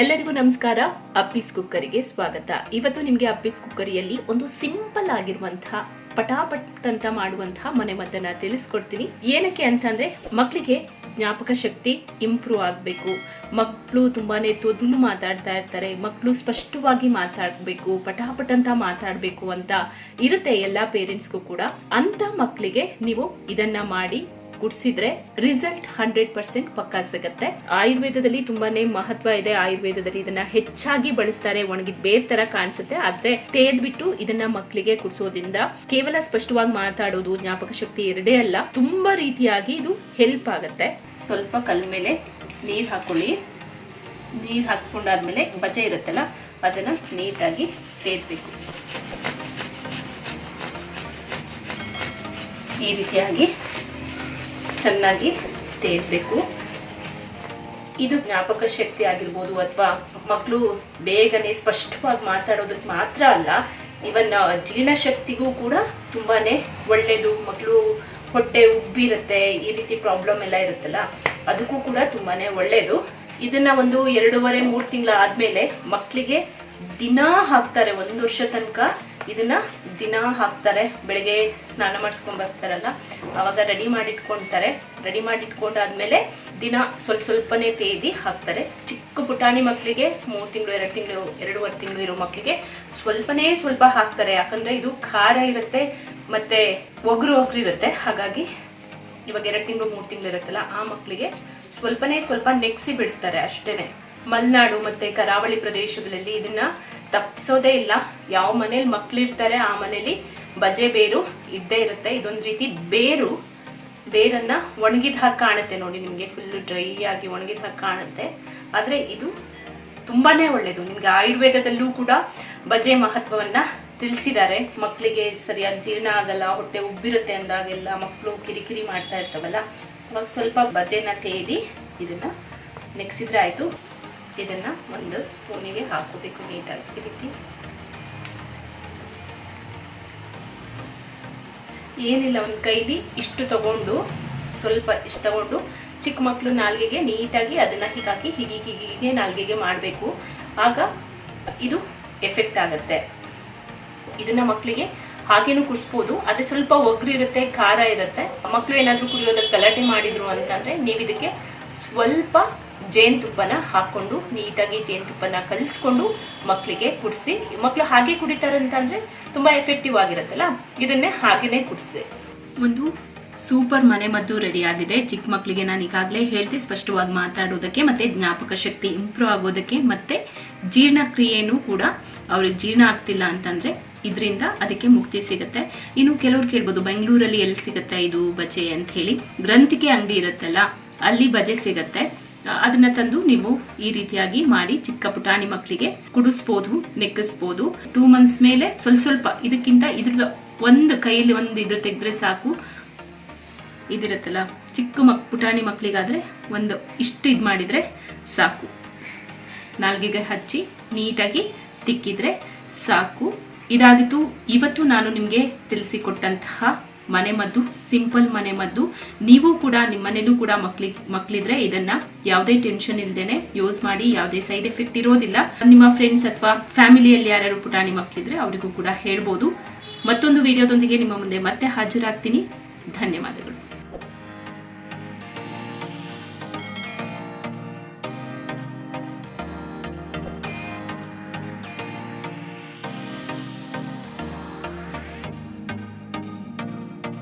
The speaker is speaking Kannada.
ಎಲ್ಲರಿಗೂ ನಮಸ್ಕಾರ. ಅಪ್ಪಿಸ್ ಕುಕ್ಕರಿಗೆ ಸ್ವಾಗತ. ಇವತ್ತು ನಿಮಗೆ ಅಪ್ಪಿಸ್ ಕುಕ್ಕರಿಯಲ್ಲಿ ಒಂದು ಸಿಂಪಲ್ ಆಗಿರುವಂತಹ ಪಟಾಪಟ್ ಅಂತ ಮಾಡುವಂತಹ ಮನೆ ಮದ್ದನ್ನ ತಿಳಿಸ್ಕೊಡ್ತೀನಿ. ಏನಕ್ಕೆ ಅಂತಂದ್ರೆ ಮಕ್ಕಳಿಗೆ ಜ್ಞಾಪಕ ಶಕ್ತಿ ಇಂಪ್ರೂವ್ ಆಗಬೇಕು. ಮಕ್ಕಳು ತುಂಬಾನೇ ತೊದಲು ಮಾತಾಡ್ತಾ ಇರ್ತಾರೆ. ಮಕ್ಕಳು ಸ್ಪಷ್ಟವಾಗಿ ಮಾತಾಡಬೇಕು ಪಟಾಪಟ್ ಅಂತ ಮಾತಾಡಬೇಕು ಅಂತ ಇರುತ್ತೆ ಎಲ್ಲ ಪೇರೆಂಟ್ಸ್ಗೂ ಕೂಡ. ಅಂತ ಮಕ್ಕಳಿಗೆ ನೀವು ಇದನ್ನ ಮಾಡಿ ಕುಡಿಸಿದ್ರೆ ರಿಸಲ್ಟ್ ಹಂಡ್ರೆಡ್ ಪರ್ಸೆಂಟ್ ಪಕ್ಕಾ ಸಿಗುತ್ತೆ. ಆಯುರ್ವೇದದಲ್ಲಿ ತುಂಬಾನೇ ಮಹತ್ವ ಇದೆ. ಆಯುರ್ವೇದದಲ್ಲಿ ಇದನ್ನ ಹೆಚ್ಚಾಗಿ ಬಳಸ್ತಾರೆ. ಒಣಗಿದ ಬೇರ್ ತರ ಕಾಣಿಸುತ್ತೆ. ಆದ್ರೆ ತೇದ್ಬಿಟ್ಟು ಇದನ್ನ ಮಕ್ಕಳಿಗೆ ಕುಡಿಸೋದ್ರಿಂದ ಕೇವಲ ಸ್ಪಷ್ಟವಾಗಿ ಮಾತಾಡೋದು, ಜ್ಞಾಪಕ ಶಕ್ತಿ ಎರಡೇ ಅಲ್ಲ, ತುಂಬಾ ರೀತಿಯಾಗಿ ಇದು ಹೆಲ್ಪ್ ಆಗುತ್ತೆ. ಸ್ವಲ್ಪ ಕಲ್ ಮೇಲೆ ನೀರ್ ಹಾಕೊಳ್ಳಿ. ನೀರ್ ಹಾಕೊಂಡಾದ್ಮೇಲೆ ಬಜೆ ಇರುತ್ತಲ್ಲ, ಅದನ್ನ ನೀಟಾಗಿ ತೇದ್ಬೇಕು. ಈ ರೀತಿಯಾಗಿ ಚೆನ್ನಾಗಿ ತೇರಬೇಕು ಇದು ಜ್ಞಾಪಕ ಶಕ್ತಿ ಆಗಿರ್ಬೋದು ಅಥವಾ ಮಕ್ಕಳು ಬೇಗನೆ ಸ್ಪಷ್ಟವಾಗಿ ಮಾತಾಡೋದಕ್ಕೆ ಮಾತ್ರ ಅಲ್ಲ ಇವನ್ ಜೀರ್ಣಶಕ್ತಿಗೂ ಕೂಡ ತುಂಬಾನೇ ಒಳ್ಳೇದು. ಮಕ್ಕಳು ಹೊಟ್ಟೆ ಉಬ್ಬಿರುತ್ತೆ, ಈ ರೀತಿ ಪ್ರಾಬ್ಲಮ್ ಎಲ್ಲ ಇರುತ್ತಲ್ಲ, ಅದಕ್ಕೂ ಕೂಡ ತುಂಬಾನೇ ಒಳ್ಳೇದು. ಇದನ್ನ ಒಂದು ಎರಡೂವರೆ, ಮೂರು ತಿಂಗಳ ಆದ್ಮೇಲೆ ಮಕ್ಕಳಿಗೆ ದಿನ ಹಾಕ್ತಾರೆ, ಒಂದು ವರ್ಷ ತನಕ ಇದನ್ನ ದಿನ ಹಾಕ್ತಾರೆ. ಬೆಳಗ್ಗೆ ಸ್ನಾನ ಮಾಡಿಸ್ಕೊಂಡ್ ಬರ್ತಾರಲ್ಲ, ಅವಾಗ ರೆಡಿ ಮಾಡಿಟ್ಕೊಂತಾರೆ. ರೆಡಿ ಮಾಡಿಟ್ಕೊಂಡಾದ್ಮೇಲೆ ದಿನ ಸ್ವಲ್ಪ ಸ್ವಲ್ಪನೇ ತೇದಿ ಹಾಕ್ತಾರೆ. ಚಿಕ್ಕ ಪುಟಾಣಿ ಮಕ್ಕಳಿಗೆ ಮೂರು ತಿಂಗಳು, ಎರಡು ತಿಂಗಳು, ಎರಡೂವರೆ ತಿಂಗಳು ಇರೋ ಮಕ್ಕಳಿಗೆ ಸ್ವಲ್ಪನೇ ಸ್ವಲ್ಪ ಹಾಕ್ತಾರೆ. ಯಾಕಂದ್ರೆ ಇದು ಖಾರ ಇರುತ್ತೆ, ಮತ್ತೆ ಒಗರು ಒಗ್ರು ಇರುತ್ತೆ. ಹಾಗಾಗಿ ಇವಾಗ ಎರಡು ತಿಂಗಳು, ಮೂರು ತಿಂಗಳು ಇರುತ್ತಲ್ಲ, ಆ ಮಕ್ಕಳಿಗೆ ಸ್ವಲ್ಪನೇ ಸ್ವಲ್ಪ ನೆಗ್ಸಿ ಬಿಡ್ತಾರೆ ಅಷ್ಟೇನೆ. ಮಲೆನಾಡು ಮತ್ತೆ ಕರಾವಳಿ ಪ್ರದೇಶಗಳಲ್ಲಿ ಇದನ್ನ ತಪ್ಪಿಸೋದೇ ಇಲ್ಲ. ಯಾವ ಮನೇಲಿ ಮಕ್ಳಿರ್ತಾರೆ, ಆ ಮನೇಲಿ ಬಜೆ ಬೇರು ಇದ್ದೇ ಇರುತ್ತೆ. ಇದೊಂದು ರೀತಿ ಬೇರು, ಬೇರನ್ನ ಒಣಗಿದ ಹಾಗೆ ಕಾಣುತ್ತೆ ನೋಡಿ ನಿಮಗೆ. ಫುಲ್ ಡ್ರೈ ಆಗಿ ಒಣಗಿದ ಹಾಗೆ ಕಾಣುತ್ತೆ. ಆದರೆ ಇದು ತುಂಬಾನೇ ಒಳ್ಳೇದು. ನಿಮಗೆ ಆಯುರ್ವೇದದಲ್ಲೂ ಕೂಡ ಬಜೆ ಮಹತ್ವವನ್ನ ತಿಳಿಸಿದ್ದಾರೆ. ಮಕ್ಕಳಿಗೆ ಸರಿಯಾಗಿ ಜೀರ್ಣ ಆಗಲ್ಲ, ಹೊಟ್ಟೆ ಉಬ್ಬಿರುತ್ತೆ ಅಂದಾಗೆಲ್ಲ ಮಕ್ಕಳು ಕಿರಿಕಿರಿ ಮಾಡ್ತಾ ಇರ್ತಾವಲ್ಲ, ಅವಾಗ ಸ್ವಲ್ಪ ಬಜೆನ ತೇದಿ ಇದನ್ನ ನೆಕ್ಸಿದ್ರೆ ಆಯ್ತು. ಇದನ್ನ ಒಂದು ಸ್ಪೂನಿಗೆ ಹಾಕೋಬೇಕು ನೀಟಾಗಿ. ಈ ರೀತಿ. ಏನಿಲ್ಲ, ಒಂದು ಕೈಲಿ ಇಷ್ಟು ತಗೊಂಡು, ಸ್ವಲ್ಪ ಇಷ್ಟು ತಗೊಂಡು ಚಿಕ್ಕ ಮಕ್ಕಳು ನಾಲ್ಗೆಗೆ ನೀಟಾಗಿ ಅದನ್ನ ಹೀಗಾಗಿ ಹೀಗೆ ಹೀಗೆ ನಾಲ್ಗೆಗೆ ಮಾಡಬೇಕು. ಆಗ ಇದು ಎಫೆಕ್ಟ್ ಆಗುತ್ತೆ. ಇದನ್ನ ಮಕ್ಕಳಿಗೆ ಹಾಗೇನು ಕುಡಿಸ್ಬೋದು, ಆದರೆ ಸ್ವಲ್ಪ ಒಗ್ರು ಇರುತ್ತೆ, ಖಾರ ಇರುತ್ತೆ. ಮಕ್ಕಳು ಏನಾದರೂ ಕುಡಿಯೋದಕ್ಕೆ ಗಲಾಟೆ ಮಾಡಿದ್ರು ಅಂತಂದ್ರೆ ನೀವು ಇದಕ್ಕೆ ಸ್ವಲ್ಪ ಜೇನುತುಪ್ಪನ ಹಾಕೊಂಡು ನೀಟಾಗಿ ಜೇನುತುಪ್ಪನ ಕಲಿಸ್ಕೊಂಡು ಮಕ್ಕಳಿಗೆ ಕುಡಿಸಿ ಮಕ್ಕಳು ಹಾಗೆ ಕುಡಿತಾರೆ ಅಂತಂದ್ರೆ ತುಂಬಾ ಎಫೆಕ್ಟಿವ್ ಆಗಿರುತ್ತಲ್ಲ? ಇದನ್ನೇ ಹಾಗೇನೆ ಕುಡಿಸಿ. ಒಂದು ಸೂಪರ್ ಮನೆ ಮದ್ದು ರೆಡಿ ಆಗಿದೆ. ಚಿಕ್ಕ ಮಕ್ಕಳಿಗೆ ನಾನು ಈಗಾಗಲೇ ಹೇಳ್ದೆ ಸ್ಪಷ್ಟವಾಗಿ ಮಾತಾಡೋದಕ್ಕೆ ಮತ್ತೆ ಜ್ಞಾಪಕ ಶಕ್ತಿ ಇಂಪ್ರೂವ್ ಆಗೋದಕ್ಕೆ ಮತ್ತೆ ಜೀರ್ಣಕ್ರಿಯೆನೂ ಕೂಡ ಅವ್ರಿಗೆ ಜೀರ್ಣ ಆಗ್ತಿಲ್ಲ ಅಂತಂದ್ರೆ ಇದರಿಂದ ಅದಕ್ಕೆ ಮುಕ್ತಿ ಸಿಗುತ್ತೆ. ಇನ್ನು ಕೆಲವ್ರು ಕೇಳ್ಬೋದು, ಬೆಂಗಳೂರಲ್ಲಿ ಎಲ್ಲಿ ಸಿಗುತ್ತೆ ಇದು ಬಜೆ? ಅಂತ ಹೇಳಿ. ಗ್ರಂಥಿಕೆ ಅಂಗಡಿ ಇರುತ್ತಲ್ಲ, ಅಲ್ಲಿ ಬಜೆ ಸಿಗತ್ತೆ. ಅದನ್ನ ತಂದು ನೀವು ಈ ರೀತಿಯಾಗಿ ಮಾಡಿ ಚಿಕ್ಕ ಪುಟಾಣಿ ಮಕ್ಕಳಿಗೆ ಕುಡಿಸ್ಬೋದು, ನೆಕ್ಕಿಸ್ಬೋದು. ಟೂ ಮಂತ್ಸ್ ಮೇಲೆ ಸ್ವಲ್ಪ ಸ್ವಲ್ಪ ಇದಕ್ಕಿಂತ ಇದ್ರ ಒಂದು ಕೈಯಲ್ಲಿ ಒಂದು ಇದ್ರ ತೆಗೆದ್ರೆ ಸಾಕು. ಇದಿರುತ್ತಲ್ಲ, ಚಿಕ್ಕ ಮಕ್ ಪುಟಾಣಿ ಮಕ್ಕಳಿಗಾದ್ರೆ ಒಂದು ಇಷ್ಟು ಇದು ಮಾಡಿದ್ರೆ ಸಾಕು. ನಾಲ್ಗೆಗೆ ಹಚ್ಚಿ ನೀಟಾಗಿ ತಿಕ್ಕಿದ್ರೆ ಸಾಕು. ಇದಾಗಿತ್ತು ಇವತ್ತು ನಾನು ನಿಮಗೆ ತಿಳಿಸಿಕೊಟ್ಟಂತಹ ಮನೆ ಮದ್ದು, ಸಿಂಪಲ್ ಮನೆ ಮದ್ದು. ನೀವು ಕೂಡ, ನಿಮ್ಮ ಮನೇಲೂ ಕೂಡ ಮಕ್ಳಿ, ಮಕ್ಳಿದ್ರೆ ಇದನ್ನ ಯಾವುದೇ ಟೆನ್ಷನ್ ಇಲ್ದೇನೆ ಯೂಸ್ ಮಾಡಿ, ಯಾವುದೇ ಸೈಡ್ ಎಫೆಕ್ಟ್ ಇರೋದಿಲ್ಲ. ನಿಮ್ಮ ಫ್ರೆಂಡ್ಸ್ ಅಥವಾ ಫ್ಯಾಮಿಲಿಯಲ್ಲಿ ಯಾರ್ಯಾರು ಪುಟಾಣಿ ಮಕ್ಳಿದ್ರೆ ಅವರಿಗೂ ಕೂಡ ಹೇಳ್ಬೋದು. ಮತ್ತೊಂದು ವಿಡಿಯೋದೊಂದಿಗೆ ನಿಮ್ಮ ಮುಂದೆ ಮತ್ತೆ ಹಾಜರಾಗ್ತೀನಿ. ಧನ್ಯವಾದಗಳು.